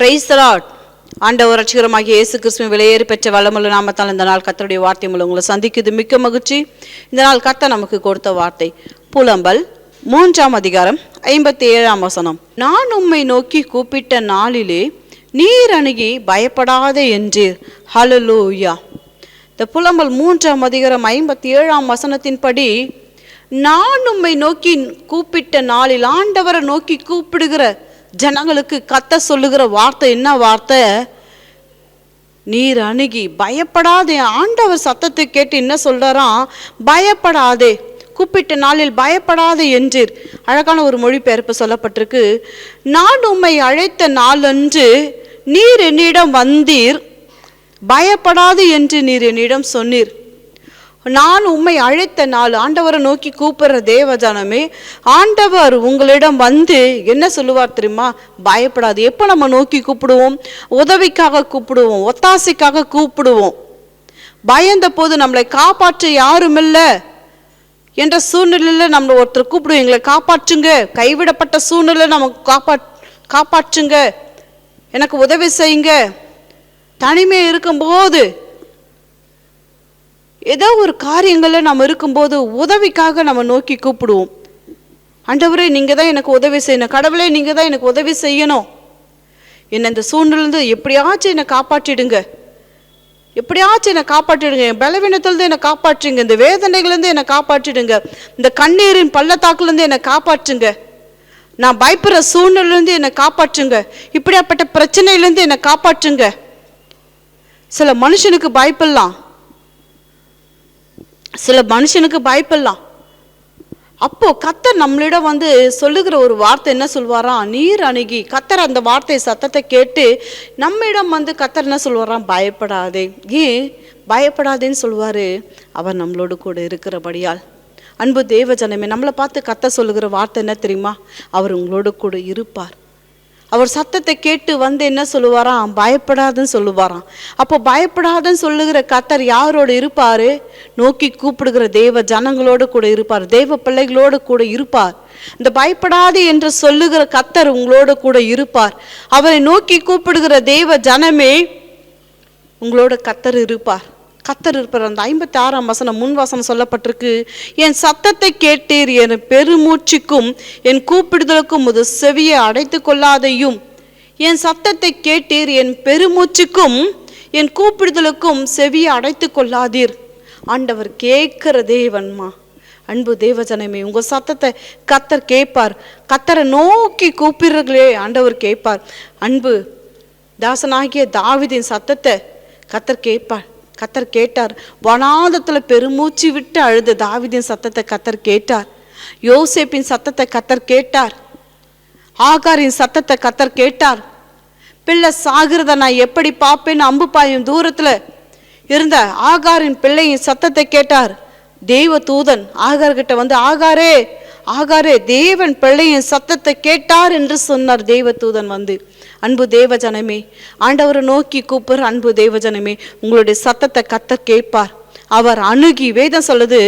Price தலாட் ஆண்டவர் ரட்சிகரமாகிய இயேசு கிறிஸ்துவின் விலையேறி பெற்ற வளமுள்ள நாமத்தால் இந்த நாள் கத்தருடைய வார்த்தை மூலம் உங்களை சந்திக்குது மிக்க மகிழ்ச்சி. இந்த நாள் கத்த நமக்கு கொடுத்த வார்த்தை. புலம்பல் மூன்றாம் அதிகாரம் ஐம்பத்தி ஏழாம் வசனம். நான் உம்மை நோக்கி கூப்பிட்ட நாளிலே நீர் அணுகி பயப்படாதே என்றீர். ஹலலூயா இந்த புலம்பல் மூன்றாம் அதிகாரம் ஐம்பத்தி ஏழாம் வசனத்தின்படி நான் உம்மை நோக்கி கூப்பிட்ட நாளில் ஆண்டவரை நோக்கி கூப்பிடுகிற ஜனங்களுக்கு கத்த சொல்லுகிற வார்த்தை என்ன வார்த்தை? நீர் அணுகி பயப்படாதே. ஆண்டவர் சத்தத்தை கேட்டு என்ன சொல்றாராம்? பயப்படாதே. கூப்பிட்ட நாளில் பயப்படாதே என்றீர். அழகான ஒரு மொழிபெயர்ப்பு சொல்லப்பட்டிருக்கு. நான் உம்மை அழைத்த நாளன்று நீர் என்னிடம் வந்தீர். பயப்படாது என்று நீர் என்னிடம் சொன்னீர். நான் உம்மை அழைத்த நாள் ஆண்டவரை நோக்கி கூப்பிடுற தேவஜானமே ஆண்டவர் உங்களிடம் வந்து என்ன சொல்லுவார் தெரியுமா? பயப்படாது. எப்போ நம்ம நோக்கி கூப்பிடுவோம்? உதவிக்காக கூப்பிடுவோம். ஒத்தாசைக்காக கூப்பிடுவோம். பயந்த போது நம்மளை காப்பாற்ற யாரும் இல்லை என்ற சூழ்நிலையில் நம்மளை ஒருத்தர் கூப்பிடுவோம். எங்களை காப்பாற்றுங்க. கைவிடப்பட்ட சூழ்நிலை நம்ம காப்பா காப்பாற்றுங்க. எனக்கு உதவி செய்யுங்க. தனிமை இருக்கும்போது ஏதோ ஒரு காரியங்களில் நம்ம இருக்கும்போது உதவிக்காக நம்ம நோக்கி கூப்பிடுவோம். ஆண்டவரே நீங்கள் தான் எனக்கு உதவி செய்யணும். கடவுளே நீங்கள் தான் எனக்கு உதவி செய்யணும். என்னை இந்த சூழ்நிலேருந்து எப்படியாச்சும் என்னை காப்பாற்றிடுங்க. எப்படியாச்சும் என்னை காப்பாற்றிடுங்க. என் பலவீனத்துலேருந்து என்னை காப்பாற்றுங்க. இந்த வேதனைகள்லேருந்து என்னை காப்பாற்றிடுங்க. இந்த கண்ணீரின் பள்ளத்தாக்குலேருந்து என்னை காப்பாற்றுங்க. நான் பயப்படுற சூழ்நிலேருந்து என்னை காப்பாற்றுங்க. இப்படியாப்பட்ட பிரச்சனையிலேருந்து என்னை காப்பாற்றுங்க. சில மனுஷனுக்கு பயப்படலாம். சில மனுஷனுக்கு பயப்படலாம். அப்போ கத்தர் நம்மளிடம் வந்து சொல்லுகிற ஒரு வார்த்தை என்ன சொல்வாராம் நீர் அணுகி. கத்தர் அந்த வார்த்தை சத்தத்தை கேட்டு நம்மிடம் வந்து கத்தர் என்ன சொல்வாராம்? பயப்படாதே. ஏன்? பயப்படாதேன்னு சொல்வார். அவர் நம்மளோடு கூட இருக்கிறபடியால். அன்பு தேவ ஜனமே நம்மளை பார்த்து கத்த சொல்லுகிற வார்த்தை என்ன தெரியுமா? அவர் உங்களோடு கூட இருப்பார். அவர் சத்தத்தை கேட்டு வந்து என்ன சொல்லுவாராம்? பயப்படாதுன்னு சொல்லுவாராம். அப்போ பயப்படாதுன்னு சொல்லுகிற கத்தர் யாரோடு இருப்பார்? நோக்கி கூப்பிடுகிற தேவ ஜனங்களோடு கூட இருப்பார். தேவ பிள்ளைகளோடு கூட இருப்பார். இந்த பயப்படாது என்று சொல்லுகிற கத்தர் உங்களோடு கூட இருப்பார். அவரை நோக்கி கூப்பிடுகிற தேவ ஜனமே உங்களோட கத்தர் இருப்பார். கத்தர் இருப்பார் அந்த ஐம்பத்தி ஆறாம் வசனம் முன் வசனம் சொல்லப்பட்டிருக்கு. என் சத்தத்தை கேட்டீர் என் பெருமூச்சுக்கும் என் கூப்பிடுதலுக்கும் முது செவியை அடைத்து கொள்ளாதையும். என் சத்தத்தை கேட்டீர் என் பெருமூச்சுக்கும் என் கூப்பிடுதலுக்கும் செவியை அடைத்து கொள்ளாதீர். ஆண்டவர் கேட்கிற தேவன்மா அன்பு தேவஜனமே உங்கள் சத்தத்தை கத்தர் கேட்பார். கத்தரை நோக்கி கூப்பிடுறீர்களே ஆண்டவர் கேட்பார். அன்பு தாசனாகிய தாவிதின் சத்தத்தை கத்தர் கேட்பார். கத்தர் கேட்டார். வனாதத்தில் பெருமூச்சு விட்டு அழுத தாவிதின் சத்தத்தை கத்தர் கேட்டார். யோசேப்பின் சத்தத்தை கத்தர் கேட்டார். ஆகாரின் சத்தத்தை கத்தர் கேட்டார். பிள்ளை சாகிறத நான் எப்படி பார்ப்பேன்னு அம்பு பாயும் தூரத்தில் இருந்த ஆகாரின் பிள்ளையின் சத்தத்தை கேட்டார். தெய்வ தூதன் ஆகார்கிட்ட வந்து ஆகாரே ஆகாரே தேவன் பிள்ளையின் சத்தத்தை கேட்டார் என்று சொன்னார். தெய்வ தூதன் வந்து அன்பு தேவஜனமே ஆண்டவரை நோக்கி கூப்பிடுற அன்பு தேவஜனமே உங்களுடைய சத்தத்தை கத்த கேட்பார். அவர் அணுகி வேதம் சொல்லுது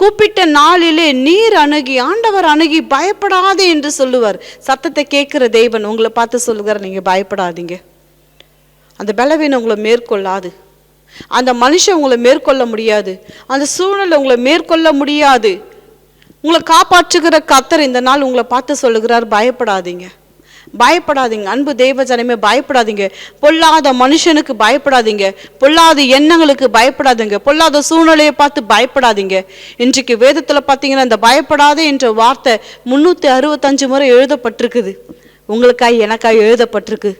கூப்பிட்ட நாளிலே நீர் அணுகி ஆண்டவர் அணுகி பயப்படாதே என்று சொல்லுவார். சத்தத்தை கேட்கிற தெய்வன் உங்களை பார்த்து சொல்லுகிறார் நீங்கள் பயப்படாதீங்க. அந்த பலவீனம் உங்களை மேற்கொள்ளாது. அந்த மனுஷன் உங்களை மேற்கொள்ள முடியாது. அந்த சூழ்நிலை உங்களை மேற்கொள்ள முடியாது. உங்களை காப்பாற்றுகிற கத்தர் இந்த நாள் உங்களை பார்த்து சொல்லுகிறார் பயப்படாதீங்க. பயப்படாதீங்க. அன்பு தெய்வ ஜனமே பயப்படாதீங்க. பொல்லாத மனுஷனுக்கு பயப்படாதீங்க. பொல்லாத எண்ணங்களுக்கு பயப்படாதீங்க. பொல்லாத சூழ்நிலையை பார்த்து பயப்படாதீங்க. இன்றைக்கு வேதத்தில் பார்த்தீங்கன்னா இந்த பயப்படாதே என்ற வார்த்தை முந்நூற்றி அறுபத்தஞ்சு முறை எழுதப்பட்டிருக்குது. உங்களுக்காய் எனக்காய் எழுதப்பட்டிருக்கு.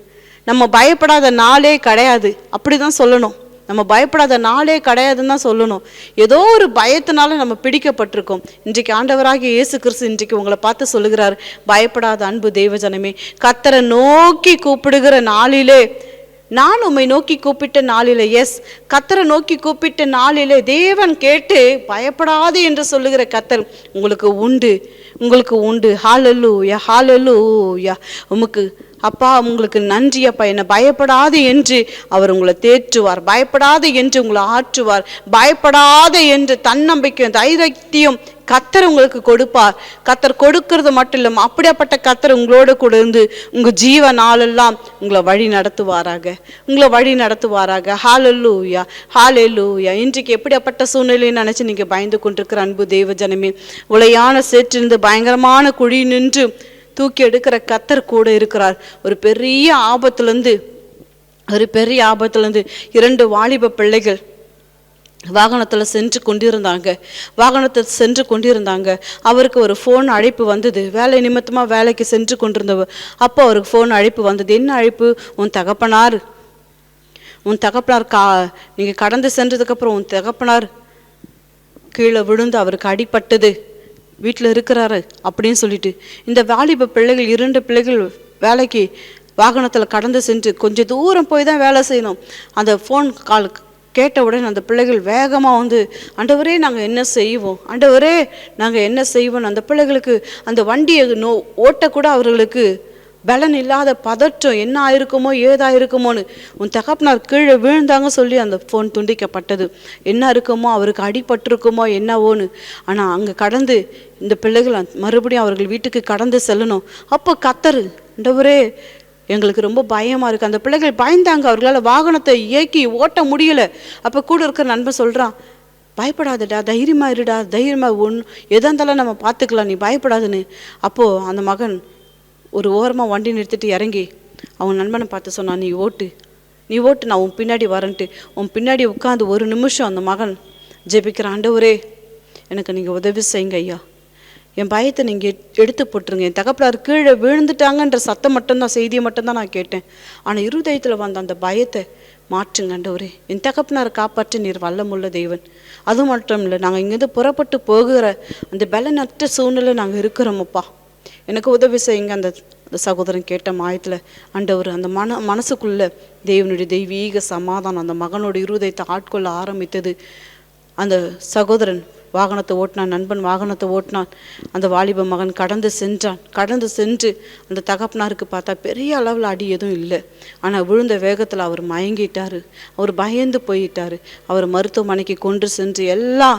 நம்ம பயப்படாத நாளே கிடையாது. அப்படி தான் சொல்லணும். நம்ம பயப்படாத நாளே கிடையாதுன்னு தான் சொல்லணும். ஏதோ ஒரு பயத்தினால நம்ம பிடிக்கப்பட்டிருக்கோம். இன்றைக்கு ஆண்டவராகிய இயேசு கிறிஸ்து இன்றைக்கு உங்களை பார்த்து சொல்லுகிறார் பயப்படாத அன்பு தெய்வஜனமே கத்தரை நோக்கி கூப்பிடுகிற நாளிலே நான் உம்மை நோக்கி கூப்பிட்ட நாளில் எஸ் கத்தரை நோக்கி கூப்பிட்ட நாளிலே தேவன் கேட்டு பயப்படாது என்று சொல்லுகிற கத்தர் உங்களுக்கு உண்டு. உங்களுக்கு உண்டு. ஹாலல்லூயா ஹாலல்லூயா உமக்கு அப்பா உங்களுக்கு நன்றி அப்பா. என்னை பயப்படாது என்று அவர் உங்களை தேற்றுவார். பயப்படாது என்று உங்களை ஆற்றுவார். பயப்படாது என்று தன்னம்பிக்கையும் தைரியத்தையும் கத்தர் உங்களுக்கு கொடுப்பார். கத்தர் கொடுக்கிறது மட்டும் இல்லாமல் அப்படியாப்பட்ட கத்தர் உங்களோட கூட இருந்து உங்கள் ஜீவ நாளெல்லாம் உங்களை வழி நடத்துவாராக. உங்களை வழி நடத்துவாராக. ஹாலல்லூயா ஹாலெல்லூயா இன்றைக்கு எப்படியாப்பட்ட சூழ்நிலையை நினச்சி நீங்கள் பயந்து கொண்டிருக்கிற அன்பு தேவ ஜனமே உலையான சேற்றிருந்து பயங்கரமான குழி நின்று தூக்கி எடுக்கிற கத்தர் கூட இருக்கிறார். ஒரு பெரிய ஆபத்துலேருந்து ஒரு பெரிய ஆபத்துலேருந்து இரண்டு வாலிப பிள்ளைகள் வாகனத்தில் சென்று கொண்டிருந்தாங்க. வாகனத்தில் சென்று கொண்டிருந்தாங்க. அவருக்கு ஒரு ஃபோன் அழைப்பு வந்தது. வேலை நிமித்தமாக வேலைக்கு சென்று கொண்டிருந்தவர் அப்போ அவருக்கு ஃபோன் அழைப்பு வந்தது. என்ன அழைப்பு? உன் தகப்பனார் உன் தகப்பனார் கா நீங்கள் கடந்து சென்றதுக்கப்புறம் உன் தகப்பனார் கீழே விழுந்து அவருக்கு அடிபட்டது. வீட்டில் இருக்கிறாரு அப்படின்னு சொல்லிட்டு இந்த வாலிப பிள்ளைகள் இரண்டு பிள்ளைகள் வேலைக்கு வாகனத்தில் கடந்து சென்று கொஞ்சம் தூரம் போய் தான் வேலை செய்யணும். அந்த ஃபோன் கால் கேட்ட உடனே அந்த பிள்ளைகள் வேகமாக வந்து ஆண்டவரே நாங்கள் என்ன செய்வோம்? ஆண்டவரே நாங்கள் என்ன செய்வோம் அந்த பிள்ளைகளுக்கு அந்த வண்டியை நோ ஓட்டக்கூட அவர்களுக்கு பலன் இல்லாத பதற்றம் என்ன ஆயிருக்குமோ ஏதாயிருக்குமோன்னு உன் தகப்பனார் கீழே விழுந்தாங்க சொல்லி அந்த ஃபோன் துண்டிக்கப்பட்டது. என்ன இருக்குமோ அவருக்கு அடிபட்டிருக்குமோ என்னவோன்னு. ஆனால் அங்கே கடந்து இந்த பிள்ளைகள் மறுபடியும் அவர்கள் வீட்டுக்கு கடந்து செல்லணும். அப்போ கத்தரு ஆண்டவரே எங்களுக்கு ரொம்ப பயமாக இருக்குது அந்த பிள்ளைகள் பயந்தாங்க. அவர்களால் வாகனத்தை இயக்கி ஓட்ட முடியல. அப்போ கூட இருக்கிற நண்பன் சொல்கிறான் பயப்படாதடா தைரியமாக இருடா. தைரியமாக ஒன்று எதாக இருந்தாலும் நம்ம பார்த்துக்கலாம். நீ பயப்படாதுன்னு. அப்போது அந்த மகன் ஒரு ஓரமாக வண்டி நிறுத்திட்டு இறங்கி அவன் நண்பனை பார்த்து சொன்னான் நீ ஓட்டு. நீ ஓட்டு நான் உன் பின்னாடி வரேன்ட்டு. உன் பின்னாடி உட்காந்து ஒரு நிமிஷம் அந்த மகன் ஜெபிக்கிற ஆண்டவரே எனக்கு நீங்கள் உதவி செய்யுங்க ஐயா. என் பயத்தை நீங்கள் எடுத்து போட்டுருங்க. என் தகப்பனார் கீழே விழுந்துட்டாங்கன்ற சத்தம் மட்டும்தான் செய்தியை மட்டும்தான் நான் கேட்டேன். ஆனால் இருதயத்தில் வந்த அந்த பயத்தை மாற்றுங்க ஆண்டவரே. என் தகப்பனாரை காப்பாற்றி நீர் வல்லமுள்ள தெய்வன் அது மட்டும் இல்லை நாங்கள் இங்கேருந்து புறப்பட்டு போகிற அந்த பலனற்ற சூழ்நிலை நாங்கள் இருக்கிறோமப்பா எனக்கு உதவி செய்யுங்க. அந்த அந்த சகோதரன் கேட்ட மாயத்தில் ஆண்டவர் அந்த மன மனசுக்குள்ளே தேவனுடைய தெய்வீக சமாதானம் அந்த மகனோட இருதயத்தை ஆட்கொள்ள ஆரம்பித்தது. அந்த சகோதரன் வாகனத்தை ஓட்டினான் நண்பன் வாகனத்தை ஓட்டினான். அந்த வாலிப மகன் கடந்து சென்றான். கடந்து சென்று அந்த தகப்பனாருக்கு பார்த்தா பெரிய அளவில் அடி எதுவும் இல்லை. ஆனால் விழுந்த வேகத்தில் அவர் மயங்கிட்டார். அவர் பயந்து போயிட்டார். அவர் மருத்துவமனைக்கு கொண்டு சென்று எல்லா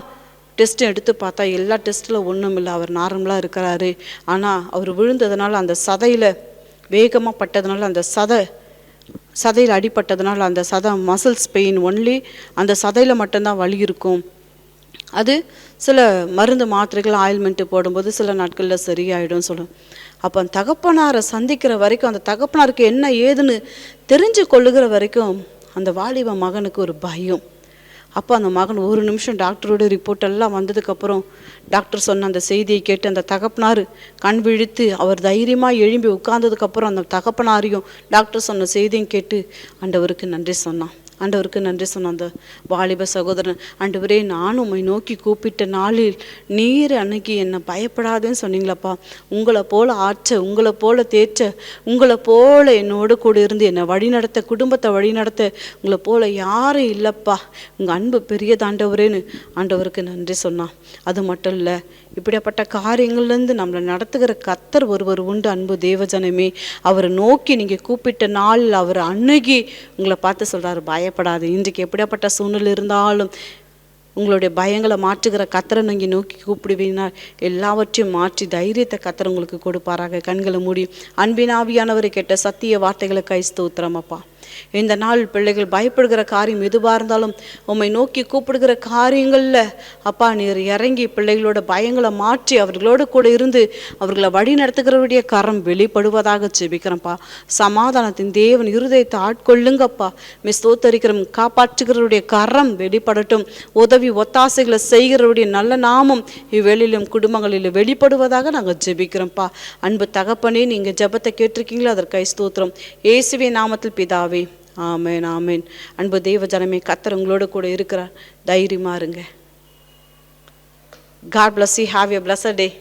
டெஸ்ட்டும் எடுத்து பார்த்தா எல்லா டெஸ்ட்டில் ஒன்றும் இல்லை. அவர் நார்மலாக இருக்கிறாரு. ஆனால் அவர் விழுந்ததுனால அந்த சதையில் வேகமாக பட்டதுனால அந்த சதை சதையில் அடிபட்டதுனால அந்த சதை மசில்ஸ் பெயின் ஒன்லி அந்த சதையில் மட்டும்தான் வலி இருக்கும். அது சில மருந்து மாத்திரைகள் ஆயில்மெண்ட்டு போடும்போது சில நாட்களில் சரியாயிடும் சொல்லும். அப்போ அந்த தகப்பனாரை சந்திக்கிற வரைக்கும் அந்த தகப்பனாருக்கு என்ன ஏதுன்னு தெரிஞ்சு கொள்ளுகிற வரைக்கும் அந்த வாலிப மகனுக்கு ஒரு பயம். அப்போ அந்த மகன் ஒரு நிமிஷம் டாக்டரோட ரிப்போர்ட் எல்லாம் வந்ததுக்கப்புறம் டாக்டர் சொன்ன அந்த செய்தியை கேட்டு அந்த தகப்பனார் கண் விழித்து அவர் தைரியமாக எழும்பி உட்கார்ந்ததுக்கப்புறம் அந்த தகப்பனாரையும் டாக்டர் சொன்ன செய்தியும் கேட்டு ஆண்டவருக்கு நன்றி சொன்னான். ஆண்டவருக்கு நன்றி சொன்ன அந்த வாலிப சகோதரன் ஆண்டவரே நானும் உம்மை நோக்கி கூப்பிட்ட நாளில் நீர் அன்னைக்கு என்னை பயப்படாதேன்னு சொன்னீங்களப்பா. உங்களை போல ஆற்ற உங்களை போல தேற்ற உங்களை போல என்னோடு கூட இருந்து என்னை வழிநடத்த குடும்பத்தை வழிநடத்த உங்களை போல யாரும் இல்லைப்பா. உங்கள் அன்பு பெரியதாண்டவரேன்னு ஆண்டவருக்கு நன்றி சொன்னான். அது மட்டும் இல்லை இப்படியாப்பட்ட காரியங்கள்லேருந்து நம்மளை நடத்துகிற கத்தர் ஒருவர் உண்டு அன்பு தேவஜனமே. அவரை நோக்கி நீங்கள் கூப்பிட்ட நாளில் அவர் அணுகி உங்களை பார்த்து சொல்கிறார் பயப்படாது. இன்றைக்கு எப்படியாப்பட்ட சூழ்நிலை இருந்தாலும் உங்களுடைய பயங்களை மாற்றுகிற கத்தரை நீங்கள் நோக்கி கூப்பிடுவீனால் எல்லாவற்றையும் மாற்றி தைரியத்தை கத்தர் உங்களுக்கு கொடுப்பாராக. கண்களை மூடி அன்பின் ஆவியானவரை கேட்ட சத்திய வார்த்தைகளை கைஸ்து ஸ்தோத்திரம் அப்பா. இந்த நாள் பிள்ளைகள் பயப்படுகிற காரியம் எதுவாக இருந்தாலும் உம்மை நோக்கி கூப்பிடுகிற காரியங்களில் அப்பா நீர் இறங்கி பிள்ளைகளோட பயங்களை மாற்றி அவர்களோட கூட இருந்து அவர்களை வழி நடத்துகிறவருடைய கரம் வெளிப்படுவதாக ஜெபிக்கிறப்பா சமாதானத்தின் தேவன் இருதயத்தை ஆட்கொள்ளுங்கப்பா. மிஸ் ஸ்தோத்தரிக்கிறோம் காப்பாற்றுகிறவருடைய கரம் வெளிப்படட்டும். உதவி ஒத்தாசைகளை செய்கிறவருடைய நல்ல நாமம் இவ்வெளியிலும் குடும்பங்களில் வெளிப்படுவதாக நாங்கள் ஜெபிக்கிறோம்ப்பா. அன்பு தகப்பனே நீங்கள் ஜெபத்தை கேட்டிருக்கீங்களோ? அதற்காக ஸ்தோத்திரம். இயேசுவே நாமத்தில் பிதாவே ஆமேன் ஆமேன். அன்பு தெய்வ ஜனமே கத்தர் உங்களோட கூட இருக்கிறார். தைரியமா இருங்க. God bless you have a bless day